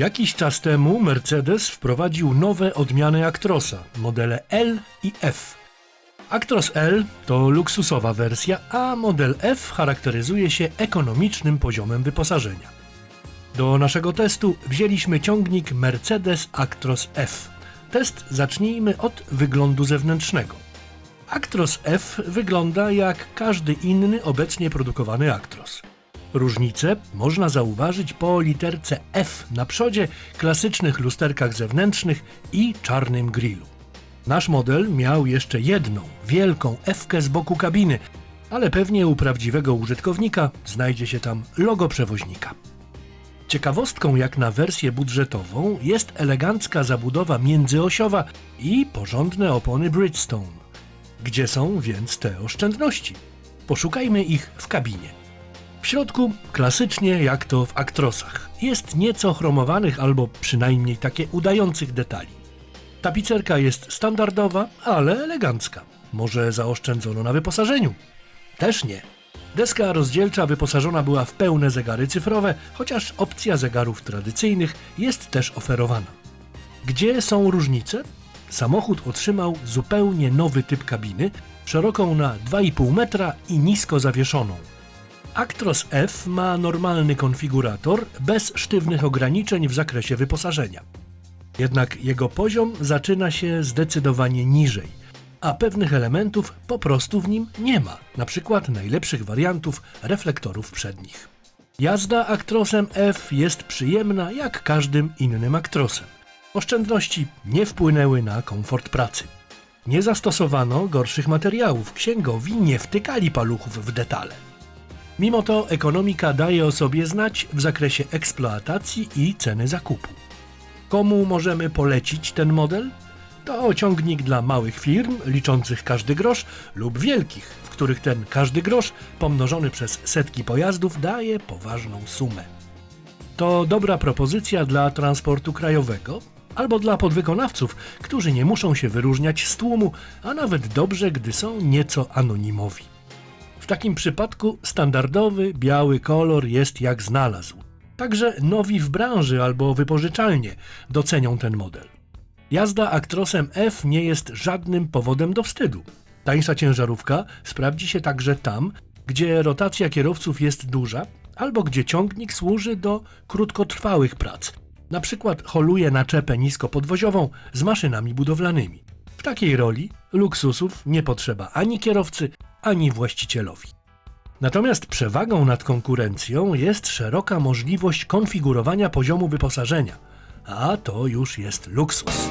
Jakiś czas temu Mercedes wprowadził nowe odmiany Actrosa, modele L i F. Actros L to luksusowa wersja, a model F charakteryzuje się ekonomicznym poziomem wyposażenia. Do naszego testu wzięliśmy ciągnik Mercedes Actros F. Test zacznijmy od wyglądu zewnętrznego. Actros F wygląda jak każdy inny obecnie produkowany Actros. Różnice można zauważyć po literce F na przodzie, klasycznych lusterkach zewnętrznych i czarnym grillu. Nasz model miał jeszcze jedną, wielką F-kę z boku kabiny, ale pewnie u prawdziwego użytkownika znajdzie się tam logo przewoźnika. Ciekawostką jak na wersję budżetową jest elegancka zabudowa międzyosiowa i porządne opony Bridgestone. Gdzie są więc te oszczędności? Poszukajmy ich w kabinie. W środku, klasycznie jak to w Actrosach, jest nieco chromowanych albo przynajmniej takie udających detali. Tapicerka jest standardowa, ale elegancka. Może zaoszczędzono na wyposażeniu? Też nie. Deska rozdzielcza wyposażona była w pełne zegary cyfrowe, chociaż opcja zegarów tradycyjnych jest też oferowana. Gdzie są różnice? Samochód otrzymał zupełnie nowy typ kabiny, szeroką na 2,5 metra i nisko zawieszoną. Actros F ma normalny konfigurator bez sztywnych ograniczeń w zakresie wyposażenia. Jednak jego poziom zaczyna się zdecydowanie niżej, a pewnych elementów po prostu w nim nie ma, przykład najlepszych wariantów reflektorów przednich. Jazda Actrosem F jest przyjemna jak każdym innym Actrosem. Oszczędności nie wpłynęły na komfort pracy. Nie zastosowano gorszych materiałów, księgowi nie wtykali paluchów w detale. Mimo to ekonomika daje o sobie znać w zakresie eksploatacji i ceny zakupu. Komu możemy polecić ten model? To ciągnik dla małych firm liczących każdy grosz lub wielkich, w których ten każdy grosz pomnożony przez setki pojazdów daje poważną sumę. To dobra propozycja dla transportu krajowego albo dla podwykonawców, którzy nie muszą się wyróżniać z tłumu, a nawet dobrze, gdy są nieco anonimowi. Takim przypadku standardowy biały kolor jest jak znalazł. Także nowi w branży albo wypożyczalnie docenią ten model. Jazda Actrosem F nie jest żadnym powodem do wstydu. Tańsza ciężarówka sprawdzi się także tam, gdzie rotacja kierowców jest duża albo gdzie ciągnik służy do krótkotrwałych prac. Na przykład holuje naczepę niskopodwoziową z maszynami budowlanymi. W takiej roli luksusów nie potrzeba ani kierowcy, ani właścicielowi. Natomiast przewagą nad konkurencją jest szeroka możliwość konfigurowania poziomu wyposażenia, a to już jest luksus.